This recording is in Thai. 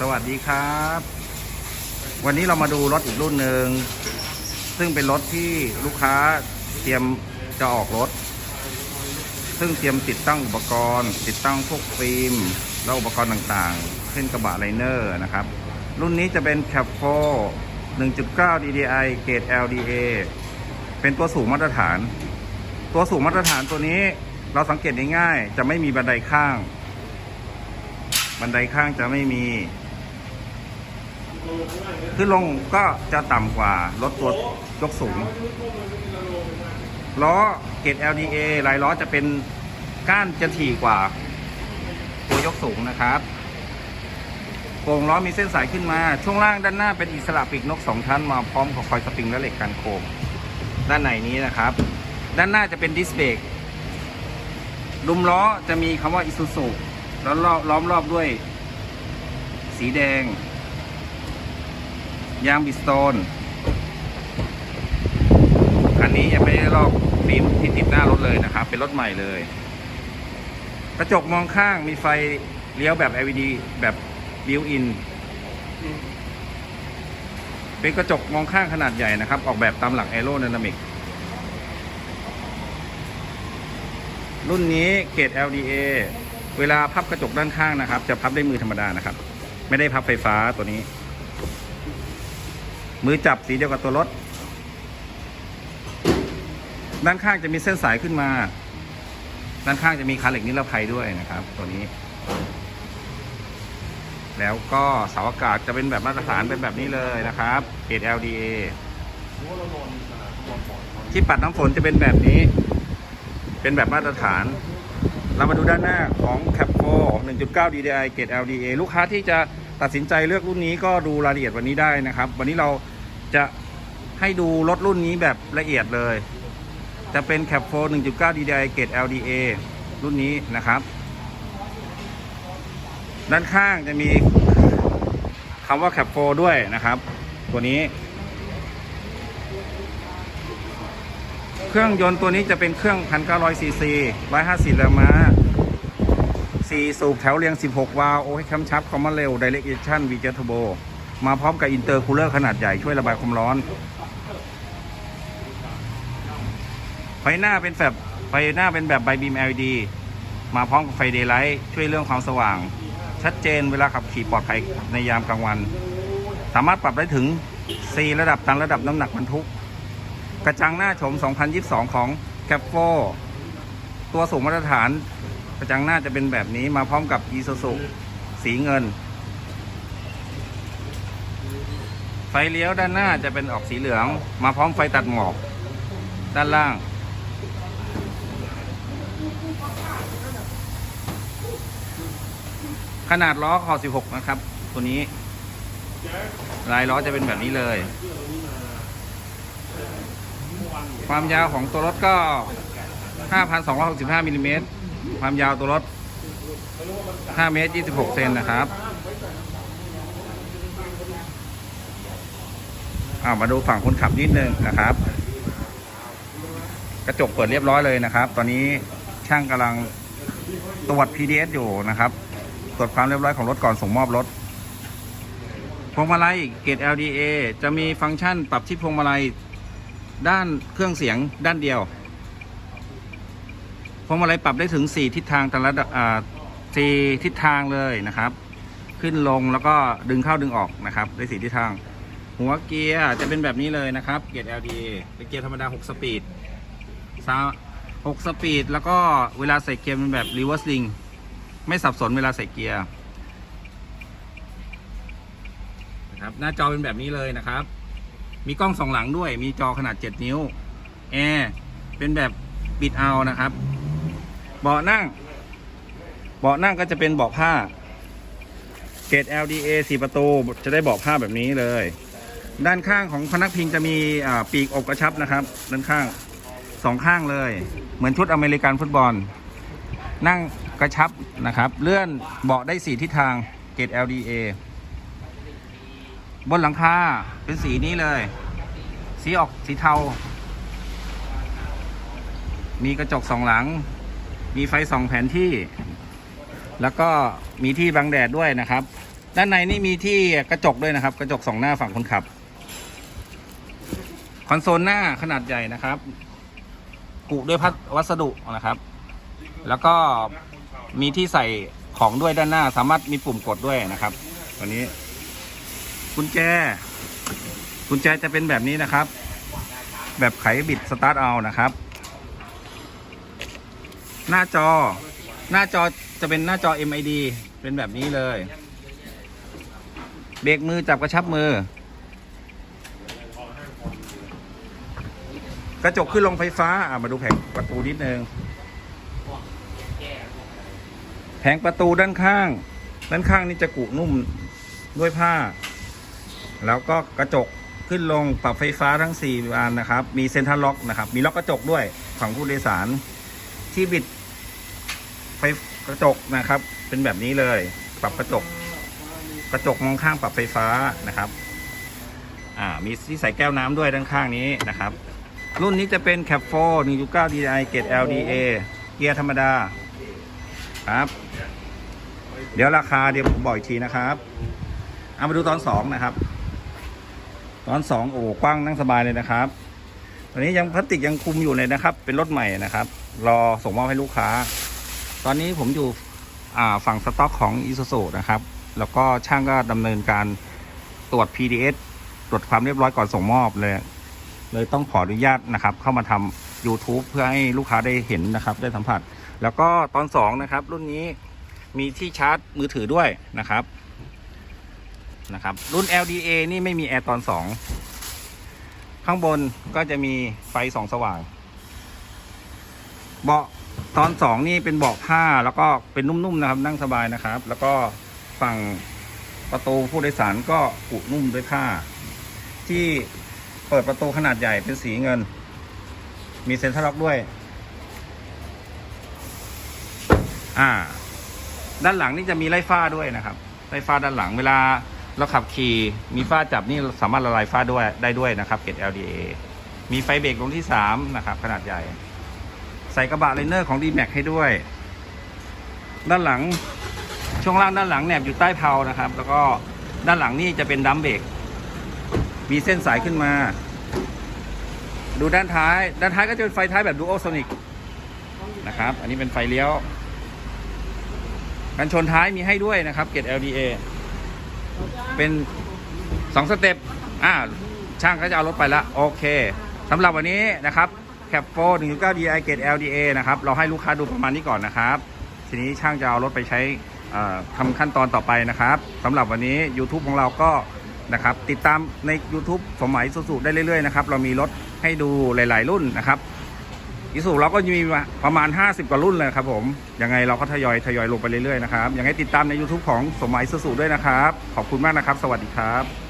สวัสดีครับ วันนี้เรามาดูรถอีกรุ่นหนึ่ง ซึ่งเป็นรถที่ลูกค้าเตรียมจะออกรถ ซึ่งเตรียมติดตั้งอุปกรณ์ ติดตั้งพวกฟิล์มและอุปกรณ์ต่างๆ เช่นกระบะไลเนอร์นะครับ รุ่นนี้จะเป็น Cap 4 1.9 DDI เกรด LDA เป็นตัวสูงมาตรฐาน ตัวสูงมาตรฐานตัวนี้เราสังเกตง่ายๆจะไม่มีบันไดข้าง บันไดข้างจะไม่มี ขึ้นลงก็จะต่ำกว่ารถตัวยกสูง ล้อเกรด LDA ลายล้อจะเป็นก้านจะถี่กว่า ตัวยกสูงนะครับโครงล้อมีเส้นสายขึ้นมา ช่วงล่างด้านหน้าเป็นอิสระปีกนกสองชั้นมาพร้อมกับคอยสปริงและเหล็กกันโค้งด้านในนี้นะครับ ด้านหน้าจะเป็นดิสเบรกดุมล้อจะมีคำว่าอิซูซุ แล้วล้อล้อมรอบด้วย สีแดง ยางบิสโตนคันนี้ยังไม่ได้ลอกฟิล์มที่ติดหน้ารถเลยนะครับ เป็นรถใหม่เลย กระจกมองข้างมีไฟเลี้ยวแบบ LED แบบบิวอินเป็นกระจกมองข้างขนาดใหญ่นะครับ ออกแบบตามหลัก Aero Dynamic รุ่นนี้เกรด LDA เวลาพับกระจกด้านข้างนะครับ จะพับด้วยมือธรรมดานะครับ ไม่ได้พับไฟฟ้าตัวนี้ มือจับสีเดียวกับตัวรถ ด้านข้างจะมีเส้นสายขึ้นมา ด้านข้างจะมีคาเหล็กนิรภัยด้วยนะครับ ตัวนี้ แล้วก็เสาอากาศจะเป็นแบบมาตรฐานเป็นแบบนี้เลยนะครับเกรด LDA ที่ปัดน้ำฝนจะเป็นแบบนี้ เป็นแบบมาตรฐาน เรามาดูด้านหน้าของ Cap 4 1.9 DDI เกรด LDA ลูกค้าที่จะตัดสินใจเลือกรุ่นนี้ก็ดูรายละเอียดวันนี้ได้นะครับ วันนี้เราจะให้ดูรถรุ่นนี้แบบละเอียดเลย จะเป็น Cap 4 1.9 DDI เกรด LDA รุ่นนี้นะครับ ด้านข้างจะมีคำว่า Cap 4ด้วยนะครับ ตัวนี้ เครื่องยนต์ตัวนี้จะเป็นเครื่อง 1,900ซีซี150แรงม้า4สูบแถวเรียง 16 วาล์วโอให้คำชับคอมมอนเร็ว Direct Action v 7 Turbo มาพร้อมกับอินเตอร์คูลเลอร์ขนาดใหญ่ช่วยระบายความร้อนไฟหน้าเป็นแบบไฟหน้าเป็นแบบไบบีม LED มาพร้อมกับไฟเดย์ไลท์ช่วยเรื่องความสว่าง ชัดเจนเวลาขับขี่ปลอดภัยในยามกลางวัน สามารถปรับได้ถึง 4 ระดับตามระดับน้ำหนักบรรทุก กระจังหน้าชม 2022 ของ c a p 4ตัวสูงมาตรฐาน กระจังหน้าจะเป็นแบบนี้มาพร้อมกับ i s u z u สีเงิน ไฟเลี้ยวด้านหน้าจะเป็นออกสีเหลือง มาพร้อมไฟตัดหมอก ด้านล่าง ขนาดล้อคอ16 นะครับ ตัวนี้ ลายล้อจะเป็นแบบนี้เลย ความยาวของตัวรถก็ 5,265มิลลิเมตร ความยาวตัวรถ 5 เมตร 26 เซนนะครับอามาดูฝั่งคนขับนิดนึงนะครับ กระจกเปิดเรียบร้อยเลยนะครับ ตอนนี้ช่างกำลังตรวจ PDS อยู่นะครับ ตรวจความเรียบร้อยของรถก่อนส่งมอบรถพวงมาลัยเกรด LDA จะมีฟังก์ชันปรับที่พวงมาลัย ด้านเครื่องเสียงด้านเดียวพวงมาลัยปรับได้ถึง 4 ทิศทางแต่ละอ่าสี่ทิศทางเลยนะครับ ขึ้นลงแล้วก็ดึงเข้าดึงออกนะครับได้สี่ทิศทาง หัวเกียร์จะเป็นแบบนี้เลยนะครับ เกียร์ LDA เป็นเกียร์ธรรมดา 6 สปีดซา6สปีด แล้วก็เวลาใส่เกียร์เป็นแบบ reverse ring ไม่สับสนเวลาใส่เกียร์นะครับหน้าจอเป็นแบบนี้เลยนะครับ มีกล้องสองหลังด้วย มีจอขนาด 7 นิ้ว แอร์ เป็นแบบปิดเอานะครับ เบาะนั่ง เบาะนั่งก็จะเป็นเบาะผ้า เกรด LDA 4 ประตู จะได้เบาะผ้าแบบนี้เลย ด้านข้างของพนักพิงจะมีปีกอกกระชับนะครับ ด้านข้างสองข้างเลย เหมือนชุดอเมริกันฟุตบอล นั่งกระชับนะครับ เลื่อนเบาะได้ 4 ทิศทางเกรด LDA บนหลังคาเป็นสีนี้เลย สีออกสีเทา มีกระจกสองหลัง มีไฟสองแผนที่ แล้วก็มีที่บังแดดด้วยนะครับ ด้านในนี่มีที่กระจกด้วยนะครับ กระจกสองหน้าฝั่งคนขับ คอนโซลหน้าขนาดใหญ่นะครับกุด้วยพัดวัสดุนะครับ แล้วก็มีที่ใส่ของด้วยด้านหน้า สามารถมีปุ่มกดด้วยนะครับ ตัวนี้ กุญแจ กุญแจจะเป็นแบบนี้นะครับ แบบไขบิดสตาร์ทเอานะครับ หน้าจอ หน้าจอจะเป็นหน้าจอ MID เป็นแบบนี้เลย เบรกมือจับกระชับมือ กระจกขึ้นลงไฟฟ้าอะมาดูแผงประตูนิดนึงแผงประตูด้านข้าง ด้านข้างนี่จะกุนุ่มด้วยผ้า แล้วก็กระจกขึ้นลงปรับไฟฟ้าทั้ง 4บานนะครับ มีเซ็นทรัลล็อกนะครับ มีล็อกกระจกด้วยฝั่งผู้โดยสาร ที่บิดไฟกระจกนะครับ เป็นแบบนี้เลย ปรับกระจก กระจกมองข้างปรับไฟฟ้านะครับ อ่า มีที่ใส่แก้วน้ำด้วยด้านข้างนี้นะครับ รุ่นนี้จะเป็น Cap 4 1.9 DI เกรด LDA เกียร์ธรรมดาครับ เดี๋ยวราคาเดี๋ยวผมบอกอีกทีนะครับ เอามาดูตอนสองนะครับ ตอนสองโอ้กว้างนั่งสบายเลยนะครับตอนนี้ยังพลาสติกยังคุมอยู่เลยนะครับ เป็นรถใหม่นะครับ รอส่งมอบให้ลูกค้า ตอนนี้ผมอยู่ฝั่งสต็อกของ i s u z u นะครับ แล้วก็ช่างก็ดำเนินการตรวจ PDS ตรวจความเรียบร้อยก่อนส่งมอบเลย เลยต้องขออนุญาตนะครับ เข้ามาทำ YouTube เพื่อให้ลูกค้าได้เห็นนะครับ ได้สัมผัส แล้วก็ตอนสองนะครับ รุ่นนี้มีที่ชาร์จมือถือด้วยนะครับ นะครับ รุ่น LDA นี่ไม่มีแอร์ตอนสองข้างบนก็จะมีไฟสองสว่าง เบาะตอนสองนี่เป็นเบาะผ้าแล้วก็เป็นนุ่มๆนะครับนั่งสบายนะครับ แล้วก็ฝั่งประตูผู้โดยสารก็อุนุ่มด้วยผ้า ที่เปิดประตูขนาดใหญ่เป็นสีเงิน มีเซ็นทรัลล็อกด้วย อ่า ด้านหลังนี่จะมีไล่ฟ้าด้วยนะครับ ไล่ฟ้าด้านหลังเวลา เราขับขี่มีฟ้าจับนี่สามารถละลายฟ้าด้วยได้ด้วยนะครับเกรด LDA มีไฟเบรกลงที่สามนะครับขนาดใหญ่ ใส่กระบะไลเนอร์ของ d m a x ให้ด้วย ด้านหลังช่วงล่างด้านหลังแหนบอยู่ใต้เพานะครับ แล้วก็ด้านหลังนี่จะเป็นดัมเบรกมีเส้นสายขึ้นมา ดูด้านท้าย ด้านท้ายก็จะเป็นไฟท้ายแบบดูโอโซนิกนะครับ อันนี้เป็นไฟเลี้ยวกันชนท้ายมีให้ด้วยนะครับ เกรด LDA เป็นสองสเต็ปอ่าช่างก็จะเอารถไปละโอเคสำหรับวันนี้นะครับแคปโฟ1.9 DI เกรด LDA นะครับ เราให้ลูกค้าดูประมาณนี้ก่อนนะครับ ทีนี้ช่างจะเอารถไปใช้ทำขั้นตอนต่อไปนะครับสำหรับวันนี้ YouTube ของเราก็นะครับติดตามใน YouTube สมัยสุๆได้เรื่อยๆนะครับ เรามีรถให้ดูหลาย ๆ รุ่นนะครับ อิสุเราก็มีประมาณ 50 กว่ารุ่นเลยครับผมยังไงเราก็ทยอยทยอยลงไปเรื่อยๆนะครับยังไงติดตามใน YouTube ของสมัยสุๆด้วยนะครับ ขอบคุณมากนะครับ สวัสดีครับ